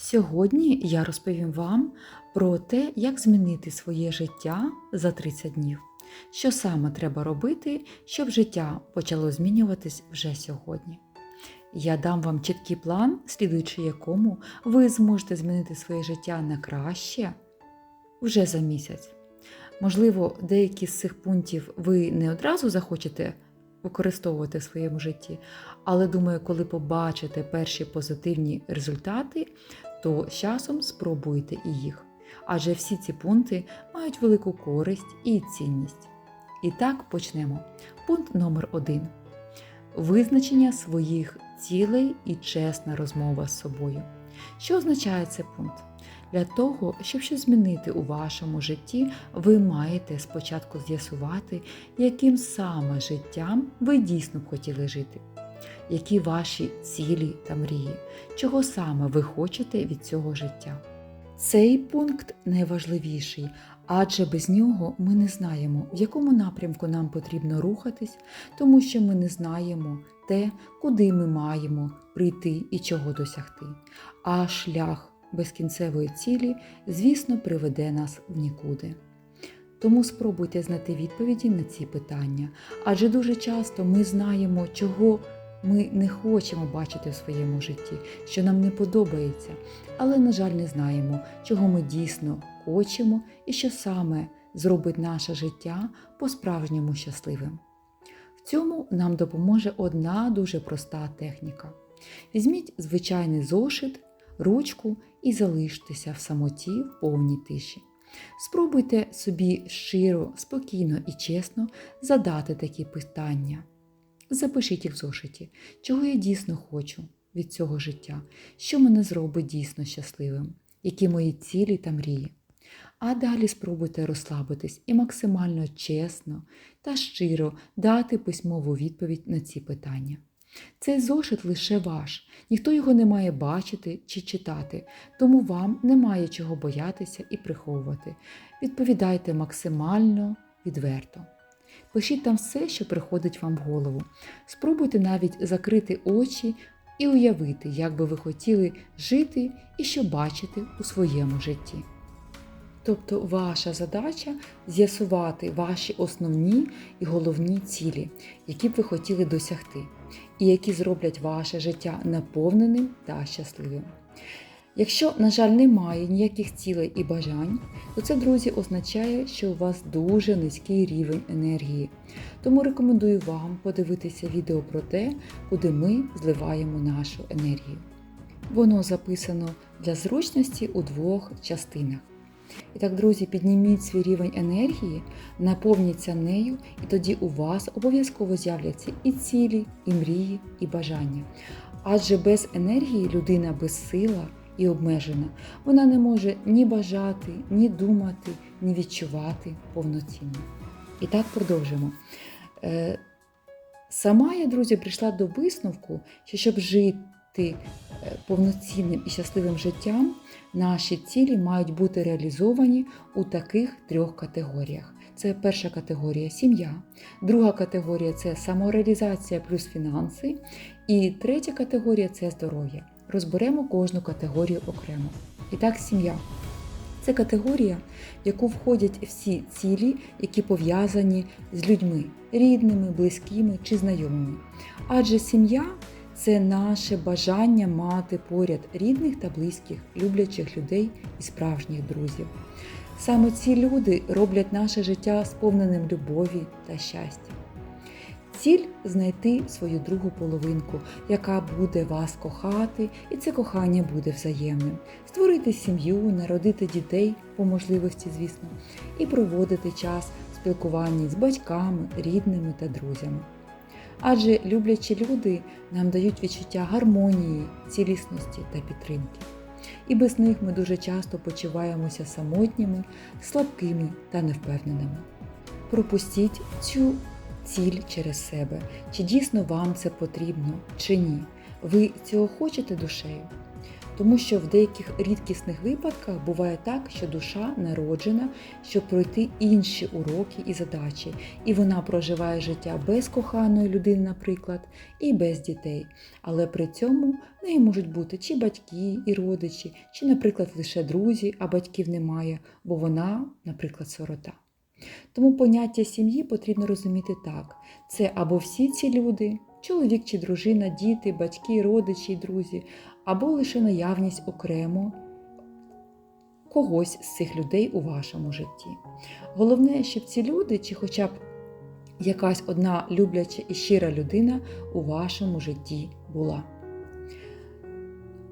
Сьогодні я розповім вам про те, як змінити своє життя за 30 днів. Що саме треба робити, щоб життя почало змінюватись вже сьогодні. Я дам вам чіткий план, слідуючи якому ви зможете змінити своє життя на краще вже за місяць. Можливо, деякі з цих пунктів ви не одразу захочете використовувати в своєму житті, але думаю, коли побачите перші позитивні результати, то з часом спробуйте і їх. Адже всі ці пункти мають велику користь і цінність. І так почнемо. Пункт номер 1 Визначення своїх цілей і чесна розмова з собою. Що означає цей пункт? Для того, щоб щось змінити у вашому житті, ви маєте спочатку з'ясувати, яким саме життям ви дійсно б хотіли жити, які ваші цілі та мрії, чого саме ви хочете від цього життя. Цей пункт найважливіший, адже без нього ми не знаємо, в якому напрямку нам потрібно рухатись, тому що ми не знаємо те, куди ми маємо прийти і чого досягти. А шлях без кінцевої цілі, звісно, приведе нас в нікуди. Тому спробуйте знайти відповіді на ці питання, адже дуже часто ми знаємо, чого ми не хочемо бачити в своєму житті, що нам не подобається, але, на жаль, не знаємо, чого ми дійсно хочемо і що саме зробить наше життя по-справжньому щасливим. В цьому нам допоможе одна дуже проста техніка. Візьміть звичайний зошит, ручку і залиштеся в самоті в повній тиші. Спробуйте собі щиро, спокійно і чесно задати такі питання. Запишіть їх в зошиті, чого я дійсно хочу від цього життя, що мене зробить дійсно щасливим, які мої цілі та мрії. А далі спробуйте розслабитись і максимально чесно та щиро дати письмову відповідь на ці питання. Цей зошит лише ваш, ніхто його не має бачити чи читати, тому вам немає чого боятися і приховувати. Відповідайте максимально відверто. Пишіть там все, що приходить вам в голову. Спробуйте навіть закрити очі і уявити, як би ви хотіли жити і що бачите у своєму житті. Тобто ваша задача з'ясувати ваші основні і головні цілі, які б ви хотіли досягти, і які зроблять ваше життя наповненим та щасливим. Якщо, на жаль, немає ніяких цілей і бажань, то це, друзі, означає, що у вас дуже низький рівень енергії. Тому рекомендую вам подивитися відео про те, куди ми зливаємо нашу енергію. Воно записано для зручності у двох частинах. І так, друзі, підніміть свій рівень енергії, наповніться нею, і тоді у вас обов'язково з'являться і цілі, і мрії, і бажання. Адже без енергії людина безсила і обмежена. Вона не може ні бажати, ні думати, ні відчувати повноцінно. І так продовжимо. Е, Сама я, друзі, прийшла до висновку, що щоб жити е, повноцінним і щасливим життям, наші цілі мають бути реалізовані у таких трьох категоріях. Це перша категорія сім'я, друга категорія це самореалізація плюс фінанси, і третя категорія це здоров'я. Розберемо кожну категорію окремо. І так, сім'я. Це категорія, в яку входять всі цілі, які пов'язані з людьми, рідними, близькими чи знайомими. Адже сім'я це наше бажання мати поряд рідних та близьких, люблячих людей і справжніх друзів. Саме ці люди роблять наше життя сповненим любові та щастя. Ціль знайти свою другу половинку, яка буде вас кохати, і це кохання буде взаємним. Створити сім'ю, народити дітей по можливості, звісно, і проводити час в спілкуванні з батьками, рідними та друзями. Адже люблячі люди нам дають відчуття гармонії, цілісності та підтримки. І без них ми дуже часто почуваємося самотніми, слабкими та невпевненими. Пропустіть цю ціль через себе, чи дійсно вам це потрібно, чи ні. Ви цього хочете душею? Тому що в деяких рідкісних випадках буває так, що душа народжена, щоб пройти інші уроки і задачі, і вона проживає життя без коханої людини, наприклад, і без дітей. Але при цьому в неї можуть бути чи батьки і родичі, чи, наприклад, лише друзі, а батьків немає, бо вона, наприклад, сирота. Тому поняття сім'ї потрібно розуміти так: це або всі ці люди, чоловік чи дружина, діти, батьки, родичі друзі, або лише наявність окремо когось з цих людей у вашому житті. Головне, щоб ці люди, чи хоча б якась одна любляча і щира людина у вашому житті була.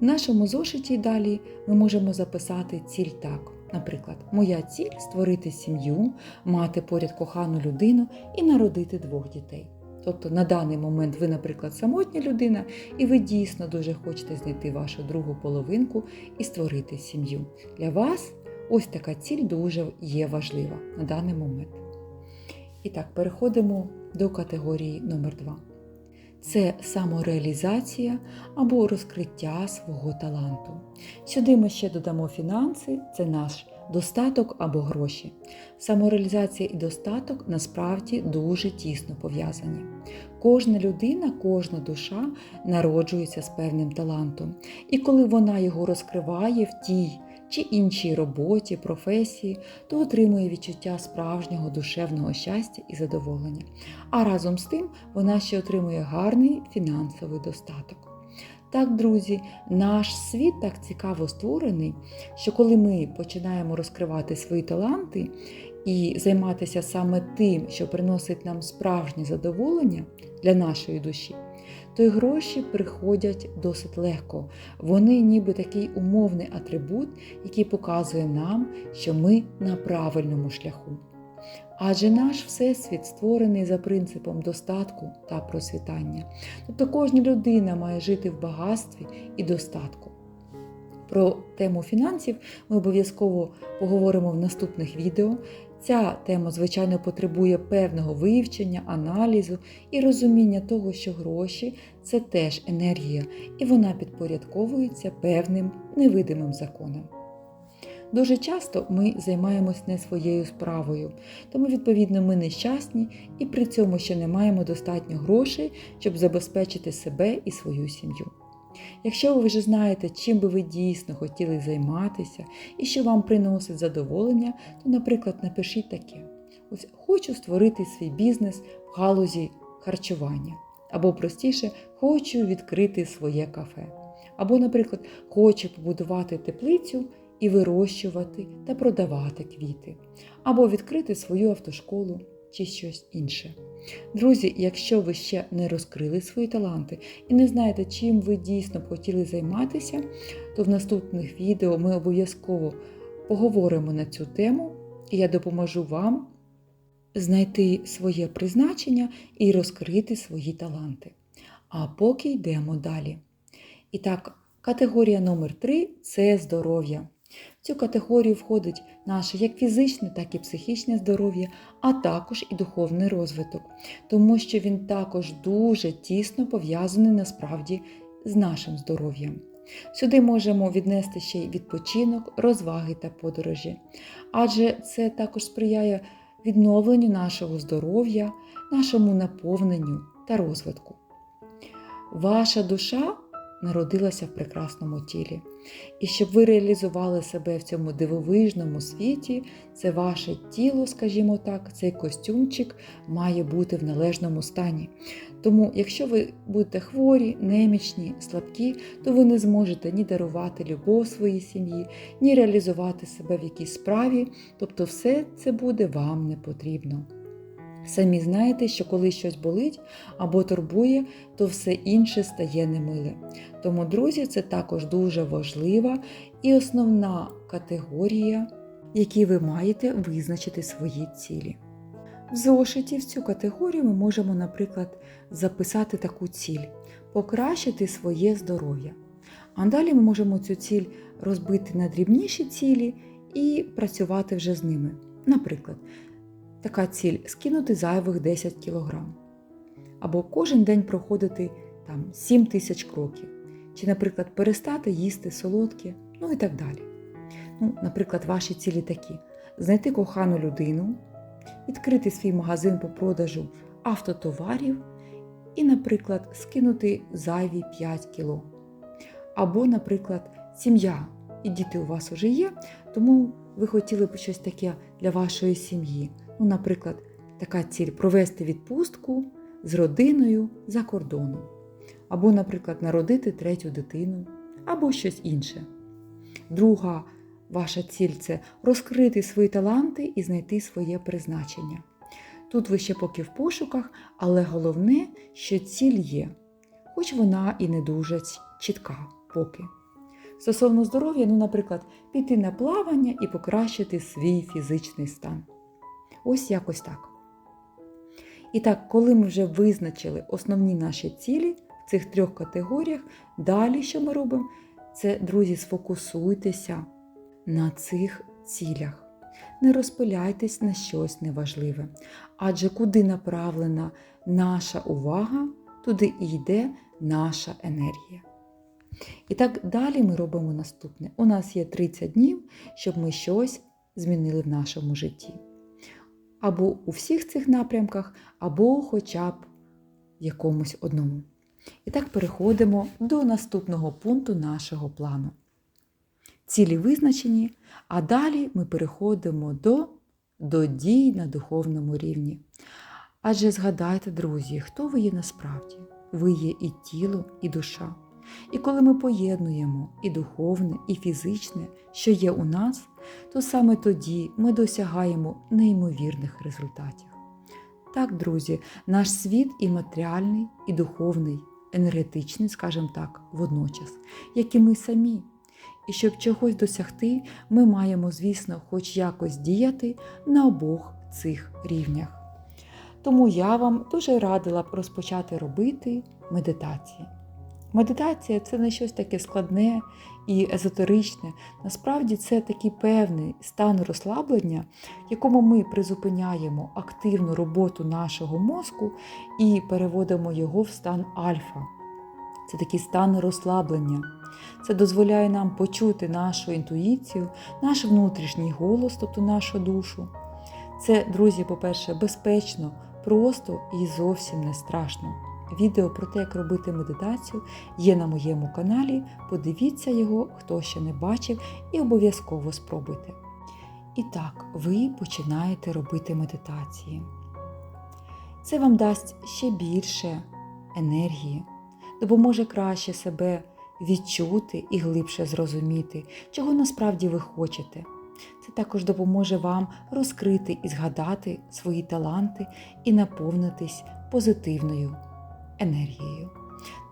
В нашому зошиті далі ми можемо записати ціль так. Наприклад, моя ціль створити сім'ю, мати поряд кохану людину і народити двох дітей. Тобто на даний момент ви, наприклад, самотня людина, і ви дійсно дуже хочете знайти вашу другу половинку і створити сім'ю. Для вас ось така ціль дуже є важлива на даний момент. І так, переходимо до категорії номер 2 Це самореалізація або розкриття свого таланту. Сюди ми ще додамо фінанси, це наш достаток або гроші. Самореалізація і достаток насправді дуже тісно пов'язані. Кожна людина, кожна душа народжується з певним талантом, і коли вона його розкриває в тій чи іншій роботі, професії, то отримує відчуття справжнього душевного щастя і задоволення. А разом з тим вона ще отримує гарний фінансовий достаток. Так, друзі, наш світ так цікаво створений, що коли ми починаємо розкривати свої таланти і займатися саме тим, що приносить нам справжнє задоволення для нашої душі, то й гроші приходять досить легко. Вони ніби такий умовний атрибут, який показує нам, що ми на правильному шляху. Адже наш Всесвіт створений за принципом достатку та процвітання. Тобто кожна людина має жити в багатстві і достатку. Про тему фінансів ми обов'язково поговоримо в наступних відео. Ця тема, звичайно, потребує певного вивчення, аналізу і розуміння того, що гроші це теж енергія, і вона підпорядковується певним невидимим законам. Дуже часто ми займаємось не своєю справою, тому, відповідно, ми нещасні і при цьому ще не маємо достатньо грошей, щоб забезпечити себе і свою сім'ю. Якщо ви вже знаєте, чим би ви дійсно хотіли займатися і що вам приносить задоволення, то, наприклад, напишіть таке: ось хочу створити свій бізнес в галузі харчування. Або простіше, хочу відкрити своє кафе. Або, наприклад, хочу побудувати теплицю і вирощувати та продавати квіти, або відкрити свою автошколу чи щось інше. Друзі, якщо ви ще не розкрили свої таланти і не знаєте, чим ви дійсно б хотіли займатися, то в наступних відео ми обов'язково поговоримо на цю тему, і я допоможу вам знайти своє призначення і розкрити свої таланти. А поки йдемо далі. І так, категорія номер 3 це здоров'я. В цю категорію входить наше як фізичне, так і психічне здоров'я, а також і духовний розвиток, тому що він також дуже тісно пов'язаний насправді з нашим здоров'ям. Сюди можемо віднести ще й відпочинок, розваги та подорожі, адже це також сприяє відновленню нашого здоров'я, нашому наповненню та розвитку. Ваша душа народилася в прекрасному тілі. І щоб ви реалізували себе в цьому дивовижному світі, це ваше тіло, скажімо так, цей костюмчик має бути в належному стані. Тому, якщо ви будете хворі, немічні, слабкі, то ви не зможете ні дарувати любов своїй сім'ї, ні реалізувати себе в якійсь справі, тобто все це буде вам не потрібно. Самі знаєте, що коли щось болить або турбує, то все інше стає немиле. Тому, друзі, це також дуже важлива і основна категорія, в якій ви маєте визначити свої цілі. В зошиті в цю категорію ми можемо, наприклад, записати таку ціль покращити своє здоров'я. А далі ми можемо цю ціль розбити на дрібніші цілі і працювати вже з ними. Наприклад, Така ціль скинути зайвих 10 кг. Або кожен день проходити там 7 тисяч кроків. чи, наприклад, перестати їсти солодке, ну і так далі. Ну, Наприклад, ваші цілі такі: знайти кохану людину, відкрити свій магазин по продажу автотоварів і, наприклад, скинути зайві 5 кіло. Або, наприклад, сім'я і діти у вас вже є, тому ви хотіли б щось таке для вашої сім'ї. Ну, наприклад, така ціль провести відпустку з родиною за кордоном. Або, наприклад, народити третю дитину, або щось інше. Друга ваша ціль це розкрити свої таланти і знайти своє призначення. Тут ви ще поки в пошуках, але головне, що ціль є, хоч вона і не дуже чітка поки. Стосовно здоров'я, ну, наприклад, піти на плавання і покращити свій фізичний стан. Ось якось так. І так, коли ми вже визначили основні наші цілі в цих трьох категоріях, далі що ми робимо? Це, друзі, сфокусуйтеся на цих цілях. Не розпиляйтесь на щось неважливе. Адже куди направлена наша увага, туди і йде наша енергія. І так далі ми робимо наступне. У нас є 30 днів, щоб ми щось змінили в нашому житті. Або у всіх цих напрямках, або хоча б якомусь одному. І так переходимо до наступного пункту нашого плану. Цілі визначені, а далі ми переходимо до, до дій на духовному рівні. Адже згадайте, друзі, хто ви є насправді? Ви є і тіло, і душа. І коли ми поєднуємо і духовне, і фізичне, що є у нас, то саме тоді ми досягаємо неймовірних результатів. Так, друзі, наш світ і матеріальний, і духовний, енергетичний, скажімо так, водночас, як і ми самі. І щоб чогось досягти, ми маємо, звісно, хоч якось діяти на обох цих рівнях. Тому я вам дуже радила б розпочати робити медитації. Медитація це не щось таке складне і езотеричне. Насправді це такий певний стан розслаблення, в якому ми призупиняємо активну роботу нашого мозку і переводимо його в стан альфа. Це такий стан розслаблення. Це дозволяє нам почути нашу інтуїцію, наш внутрішній голос, тобто нашу душу. Це, друзі, по-перше, безпечно, просто і зовсім не страшно. Відео про те, як робити медитацію, є на моєму каналі. Подивіться його, хто ще не бачив, і обов'язково спробуйте. І так, ви починаєте робити медитації. Це вам дасть ще більше енергії, допоможе краще себе відчути і глибше зрозуміти, чого насправді ви хочете. Це також допоможе вам розкрити і згадати свої таланти і наповнитись позитивною енергією.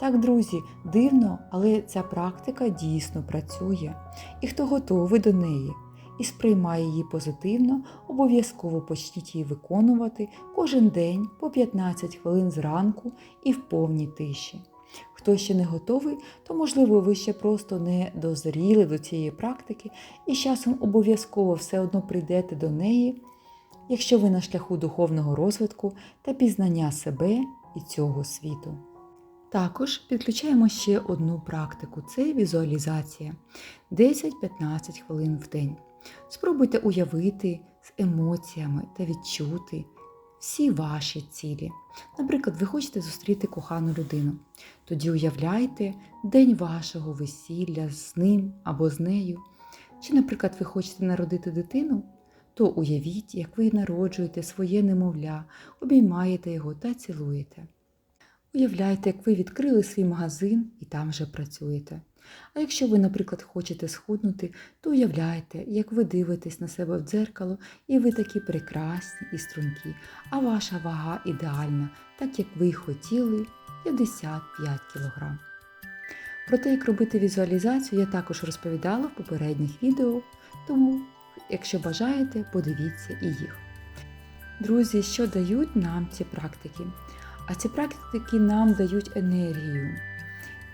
Так, друзі, дивно, але ця практика дійсно працює, і хто готовий до неї і сприймає її позитивно, обов'язково почніть її виконувати кожен день по 15 хвилин зранку і в повній тиші. Хто ще не готовий, то, можливо, ви ще просто не дозріли до цієї практики і з часом обов'язково все одно прийдете до неї, якщо ви на шляху духовного розвитку та пізнання себе і цього світу. Також підключаємо ще одну практику це візуалізація 10-15 хвилин в день. Спробуйте уявити з емоціями та відчути всі ваші цілі. Наприклад, ви хочете зустріти кохану людину. Тоді уявляйте день вашого весілля з ним або з нею. Чи, наприклад, ви хочете народити дитину, то уявіть, як ви народжуєте своє немовля, обіймаєте його та цілуєте. Уявляйте, як ви відкрили свій магазин і там вже працюєте. А якщо ви, наприклад, хочете схуднути, то уявляйте, як ви дивитесь на себе в дзеркало, і ви такі прекрасні і стрункі, а ваша вага ідеальна, так як ви хотіли 55 кг. Про те, як робити візуалізацію, я також розповідала в попередніх відео, тому, якщо бажаєте, подивіться і їх. Друзі, що дають нам ці практики? А ці практики нам дають енергію.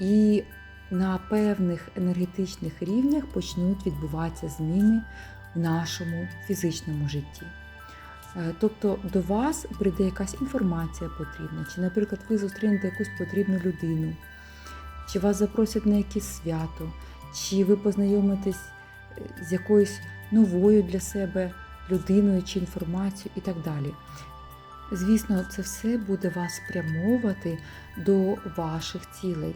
І на певних енергетичних рівнях почнуть відбуватися зміни в нашому фізичному житті. Е, тобто до вас прийде якась інформація потрібна, чи, наприклад, ви зустрінете якусь потрібну людину, чи вас запросять на якесь свято, чи ви познайомитесь з якоюсь новою для себе людиною чи інформацією і так далі. Звісно, це все буде вас спрямовувати до ваших цілей.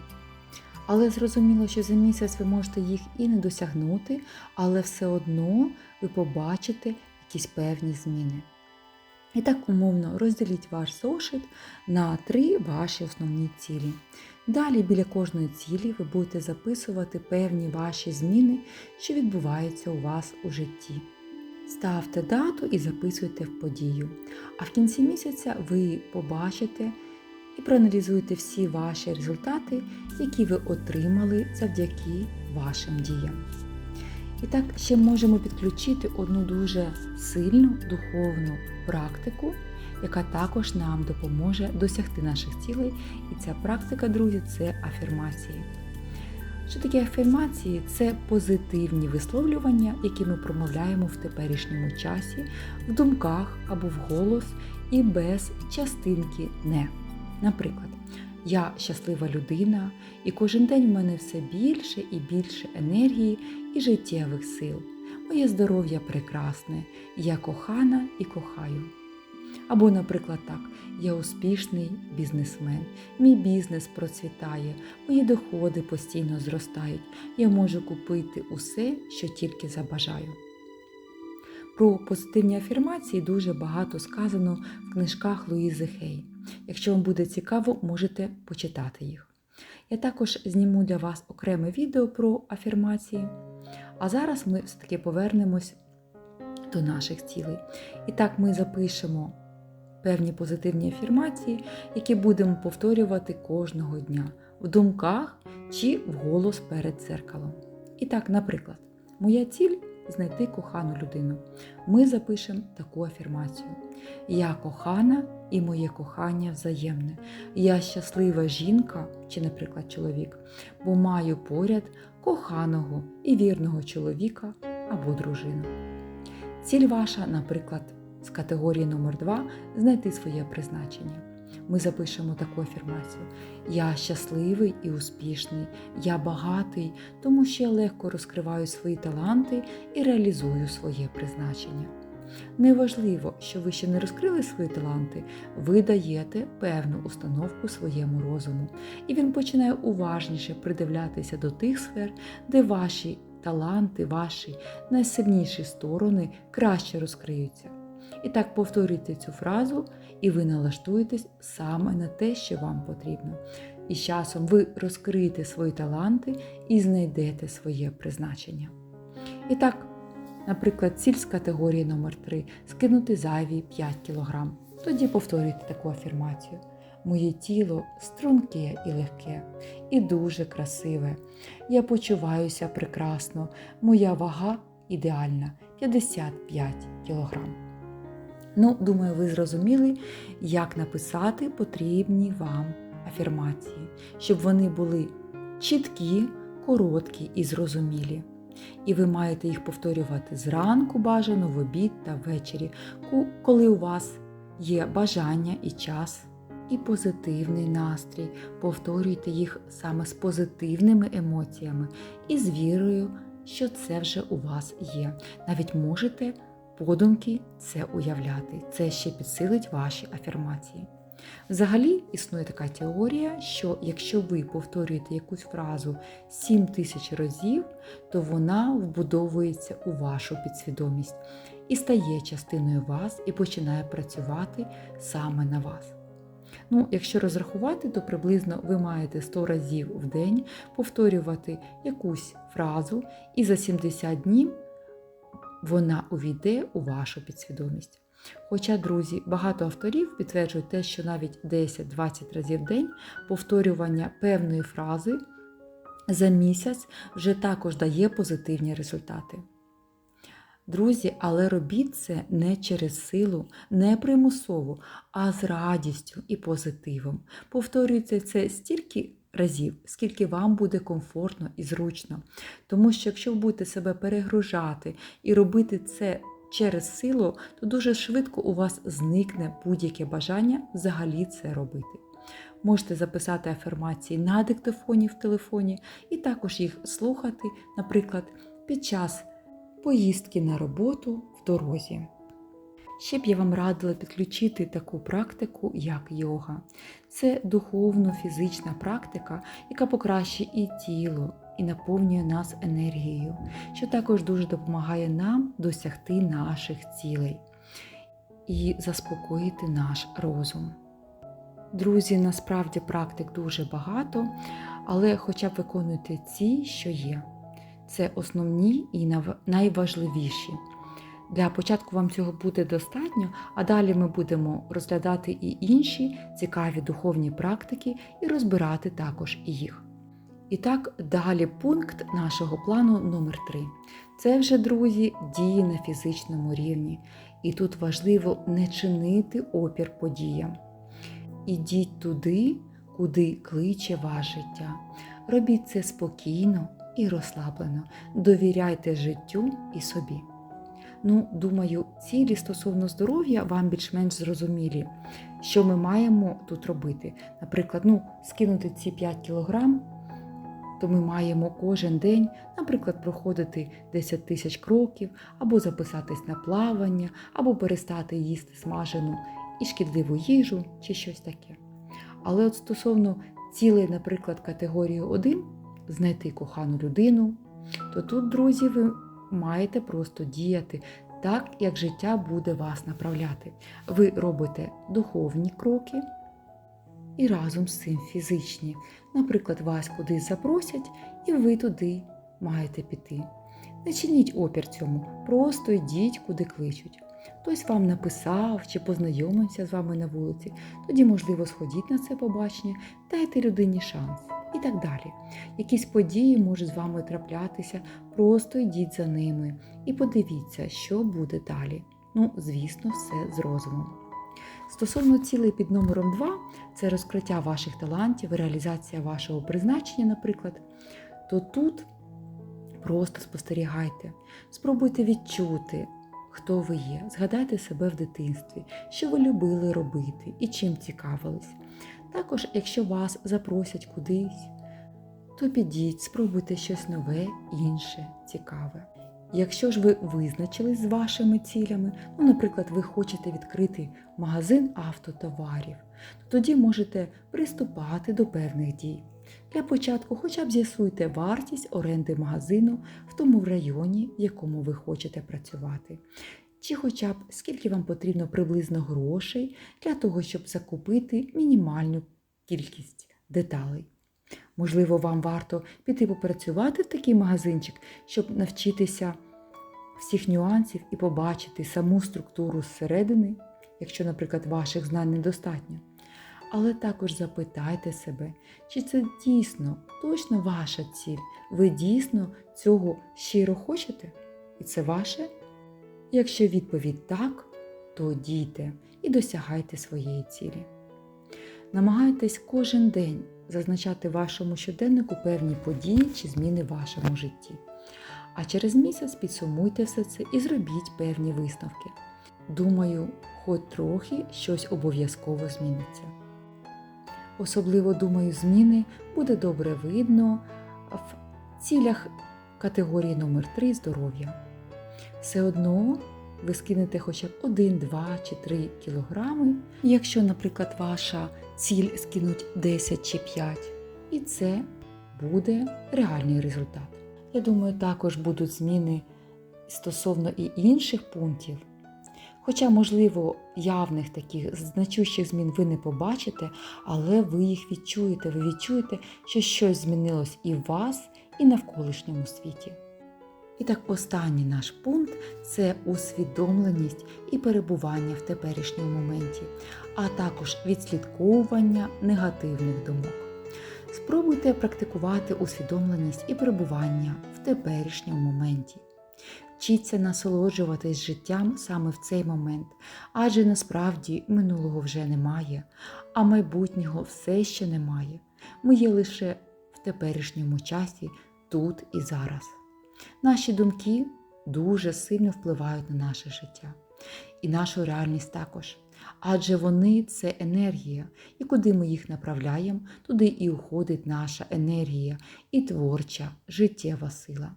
Але зрозуміло, що за місяць ви можете їх і не досягнути, але все одно ви побачите якісь певні зміни. І так умовно розділіть ваш зошит на три ваші основні цілі. Далі біля кожної цілі ви будете записувати певні ваші зміни, що відбуваються у вас у житті. Ставте дату і записуйте в подію. А в кінці місяця ви побачите і проаналізуєте всі ваші результати, які ви отримали завдяки вашим діям. І так ще можемо підключити одну дуже сильну духовну практику, яка також нам допоможе досягти наших цілей. І ця практика, друзі, це афірмації. Що таке афірмації? Це позитивні висловлювання, які ми промовляємо в теперішньому часі, в думках або вголос і без частинки не. Наприклад, я щаслива людина, і кожен день в мене все більше і більше енергії і життєвих сил. Моє здоров'я прекрасне, я кохана і кохаю. Або, наприклад, так, я успішний бізнесмен, мій бізнес процвітає, мої доходи постійно зростають, я можу купити усе, що тільки забажаю. Про позитивні афірмації дуже багато сказано в книжках Луїзи Хей. Якщо вам буде цікаво, можете почитати їх. Я також зніму для вас окреме відео про афірмації. А зараз ми все-таки повернемось до наших цілей. І так ми запишемо певні позитивні афірмації, які будемо повторювати кожного дня в думках чи вголос перед дзеркалом. І так, наприклад, моя ціль знайти кохану людину. Ми запишемо таку афірмацію. Я кохана і моє кохання взаємне. Я щаслива жінка, чи, наприклад, чоловік, бо маю поряд коханого і вірного чоловіка або дружину. Ціль ваша, наприклад, з категорії номер 2 знайти своє призначення. Ми запишемо таку афірмацію. Я щасливий і успішний, я багатий, тому що я легко розкриваю свої таланти і реалізую своє призначення. Неважливо, що ви ще не розкрили свої таланти, ви даєте певну установку своєму розуму, і він починає уважніше придивлятися до тих сфер, де ваші таланти, ваші найсильніші сторони краще розкриються. І так повторюйте цю фразу, і ви налаштуєтесь саме на те, що вам потрібно. І з часом ви розкриєте свої таланти і знайдете своє призначення. І так, наприклад, ціль з категорії номер 3 скинути зайві 5 кг. Тоді повторюйте таку афірмацію. Моє тіло струнке і легке, і дуже красиве. Я почуваюся прекрасно, моя вага ідеальна 55 кілограм. Ну, думаю, ви зрозуміли, як написати потрібні вам афірмації, щоб вони були чіткі, короткі і зрозумілі. І ви маєте їх повторювати зранку бажано, в обід та ввечері, коли у вас є бажання і час, і позитивний настрій. Повторюйте їх саме з позитивними емоціями і з вірою, що це вже у вас є. Навіть можете подумки це уявляти. Це ще підсилить ваші афірмації. Взагалі існує така теорія, що якщо ви повторюєте якусь фразу 7 тисяч разів, то вона вбудовується у вашу підсвідомість і стає частиною вас і починає працювати саме на вас. Ну, Якщо розрахувати, то приблизно ви маєте 100 разів в день повторювати якусь фразу, і за 70 днів вона увійде у вашу підсвідомість. Хоча, друзі, багато авторів підтверджують те, що навіть 10-20 разів в день повторювання певної фрази за місяць вже також дає позитивні результати. Друзі, але робіть це не через силу, не примусово, а з радістю і позитивом. Повторюйте це стільки разів, скільки вам буде комфортно і зручно. Тому що якщо ви будете себе перегружати і робити це через силу, то дуже швидко у вас зникне будь-яке бажання взагалі це робити. Можете записати афірмації на диктофоні в телефоні і також їх слухати, наприклад, під час поїздки на роботу в дорозі. Ще б я вам радила підключити таку практику, як йога. Це духовно-фізична практика, яка покращує і тіло, і наповнює нас енергією, що також дуже допомагає нам досягти наших цілей і заспокоїти наш розум. Друзі, насправді практик дуже багато, але хоча б виконуйте ці, що є. Це основні і найважливіші. Для початку вам цього буде достатньо, а далі ми будемо розглядати і інші цікаві духовні практики і розбирати також їх. І так, далі пункт нашого плану номер 3 Це вже, друзі, дії на фізичному рівні. І тут важливо не чинити опір подіям. Ідіть туди, куди кличе ваше життя. Робіть це спокійно і розслаблено. Довіряйте життю і собі. Ну, думаю, цілі стосовно здоров'я вам більш-менш зрозумілі, що ми маємо тут робити. Наприклад, ну, скинути ці 5 кілограм, то ми маємо кожен день, наприклад, проходити 10 тисяч кроків, або записатись на плавання, або перестати їсти смажену і шкідливу їжу чи щось таке. Але от стосовно цілей, наприклад, категорії 1 знайти кохану людину, то тут, друзі, ви маєте просто діяти так, як життя буде вас направляти. Ви робите духовні кроки і разом з цим фізичні. Наприклад, вас кудись запросять, і ви туди маєте піти. Не чиніть опір цьому, просто йдіть, куди кличуть. Хтось вам написав чи познайомився з вами на вулиці, тоді, можливо, сходіть на це побачення, дайте людині шанс і так далі. Якісь події можуть з вами траплятися, просто йдіть за ними і подивіться, що буде далі. Ну, звісно, все з розумом. Стосовно цілей під номером 2, це розкриття ваших талантів, реалізація вашого призначення, наприклад, то тут просто спостерігайте, спробуйте відчути, хто ви є, згадайте себе в дитинстві, що ви любили робити і чим цікавились. Також, якщо вас запросять кудись, то підіть, спробуйте щось нове, інше, цікаве. Якщо ж ви визначились з вашими цілями, ну, наприклад, ви хочете відкрити магазин автотоварів, то тоді можете приступати до певних дій. Для початку хоча б з'ясуйте вартість оренди магазину в тому районі, в якому ви хочете працювати. Чи хоча б скільки вам потрібно приблизно грошей для того, щоб закупити мінімальну кількість деталей. Можливо, вам варто піти попрацювати в такий магазинчик, щоб навчитися всіх нюансів і побачити саму структуру зсередини, якщо, наприклад, ваших знань недостатньо. Але також запитайте себе, чи це дійсно точно ваша ціль? Ви дійсно цього щиро хочете? І це ваше? Якщо відповідь так, то дійте і досягайте своєї цілі. Намагайтесь кожен день зазначати вашому щоденнику певні події чи зміни в вашому житті. А через місяць підсумуйте все це і зробіть певні висновки. Думаю, хоч трохи щось обов'язково зміниться. Особливо, думаю, зміни буде добре видно в цілях категорії номер 3 здоров'я. Все одно ви скинете хоча б 1, 2 чи 3 кілограми, якщо, наприклад, ваша ціль скинуть 10 чи 5, і це буде реальний результат. Я думаю, також будуть зміни стосовно і інших пунктів. Хоча, можливо, явних таких значущих змін ви не побачите, але ви їх відчуєте, ви відчуєте, що щось змінилось і в вас, і навколишньому світі. І так, останній наш пункт це усвідомленість і перебування в теперішньому моменті, а також відслідковування негативних думок. Спробуйте практикувати усвідомленість і перебування в теперішньому моменті. Вчіться насолоджуватись життям саме в цей момент, адже насправді минулого вже немає, а майбутнього все ще немає. Ми є лише в теперішньому часі, тут і зараз. Наші думки дуже сильно впливають на наше життя і нашу реальність також. Адже вони це енергія, і куди ми їх направляємо, туди і уходить наша енергія, і творча, життєва сила.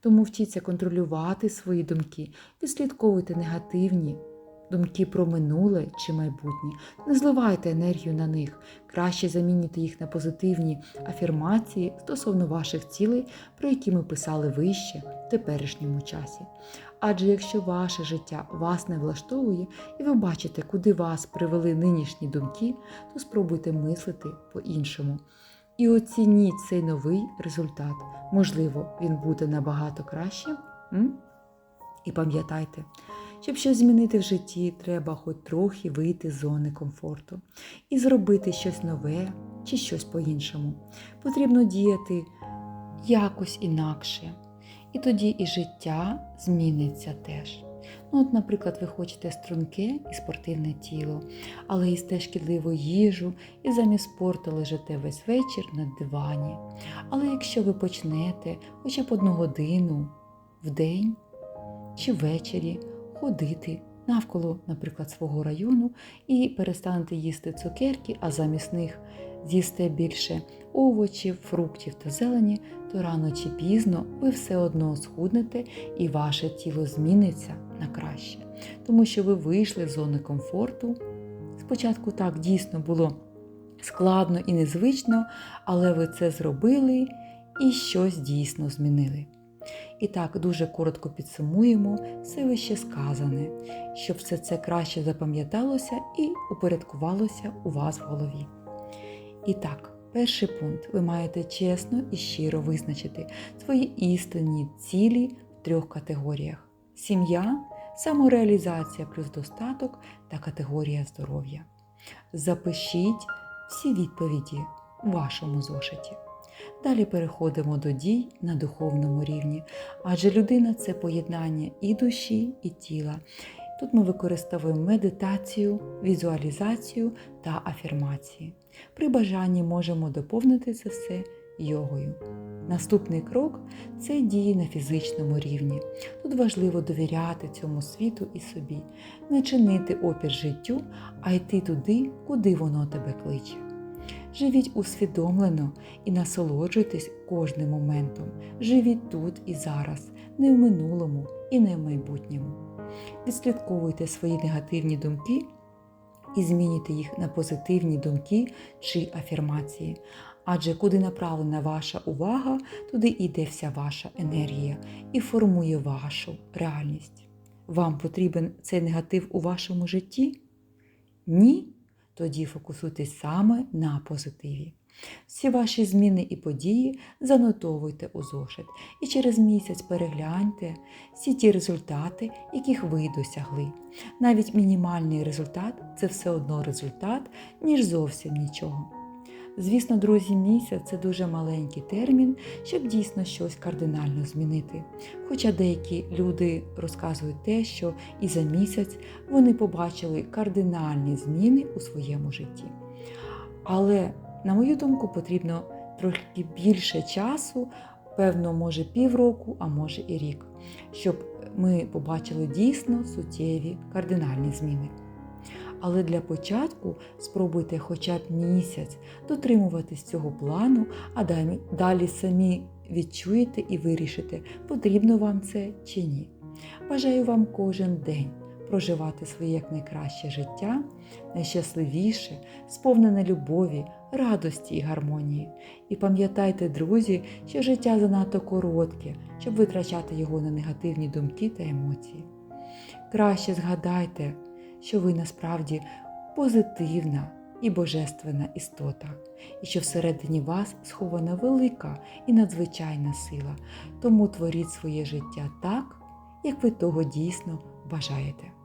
Тому вчіться контролювати свої думки, відслідковуйте негативні думки про минуле чи майбутнє. Не зливайте енергію на них, краще замінюйте їх на позитивні афірмації стосовно ваших цілей, про які ми писали вище в теперішньому часі. Адже якщо ваше життя вас не влаштовує і ви бачите, куди вас привели нинішні думки, то спробуйте мислити по-іншому. І оцініть цей новий результат. Можливо, він буде набагато кращим. І пам'ятайте, щоб щось змінити в житті, треба хоч трохи вийти з зони комфорту і зробити щось нове чи щось по-іншому. Потрібно діяти якось інакше. І тоді і життя зміниться теж. Ну, от, Наприклад, ви хочете струнке і спортивне тіло, але їсте шкідливу їжу і замість спорту лежите весь вечір на дивані. Але якщо ви почнете хоча б одну годину в день чи ввечері ходити навколо, наприклад, свого району і перестанете їсти цукерки, а замість них з'їсте більше овочів, фруктів та зелені, то рано чи пізно ви все одно схуднете і ваше тіло зміниться на краще. Тому що ви вийшли з зони комфорту. Спочатку так дійсно було складно і незвично, але ви це зробили і щось дійсно змінили. І так, дуже коротко підсумуємо все вище сказане, щоб все це краще запам'яталося і упорядкувалося у вас в голові. І так, перший пункт ви маєте чесно і щиро визначити свої істинні цілі в трьох категоріях: сім'я, самореалізація плюс достаток та категорія здоров'я. Запишіть всі відповіді у вашому зошиті. Далі переходимо до дій на духовному рівні, адже людина це поєднання і душі, і тіла. Тут ми використовуємо медитацію, візуалізацію та афірмації. При бажанні можемо доповнити це все йогою. Наступний крок це дії на фізичному рівні. Тут важливо довіряти цьому світу і собі, не чинити опір життю, а йти туди, куди воно тебе кличе. Живіть усвідомлено і насолоджуйтесь кожним моментом. Живіть тут і зараз, не в минулому і не в майбутньому. Відслідковуйте свої негативні думки і змінюйте їх на позитивні думки чи афірмації. Адже куди направлена ваша увага, туди йде вся ваша енергія і формує вашу реальність. Вам потрібен цей негатив у вашому житті? Ні? Тоді фокусуйтесь саме на позитиві. Всі ваші зміни і події занотовуйте у зошит і через місяць перегляньте всі ті результати, яких ви досягли. Навіть мінімальний результат це все одно результат, ніж зовсім нічого. Звісно, друзі, місяць це дуже маленький термін, щоб дійсно щось кардинально змінити. Хоча деякі люди розказують те, що і за місяць вони побачили кардинальні зміни у своєму житті. Але, на мою думку, потрібно трохи більше часу, певно, може півроку, а може і рік, щоб ми побачили дійсно суттєві кардинальні зміни. Але для початку спробуйте хоча б місяць дотримуватись цього плану, а далі самі відчуєте і вирішите, потрібно вам це чи ні. Бажаю вам кожен день проживати своє якнайкраще життя, найщасливіше, сповнене любові, радості і гармонії. І пам'ятайте, друзі, що життя занадто коротке, щоб витрачати його на негативні думки та емоції. Краще згадайте що ви насправді позитивна і божественна істота, і що всередині вас схована велика і надзвичайна сила. Тому творіть своє життя так, як ви того дійсно бажаєте.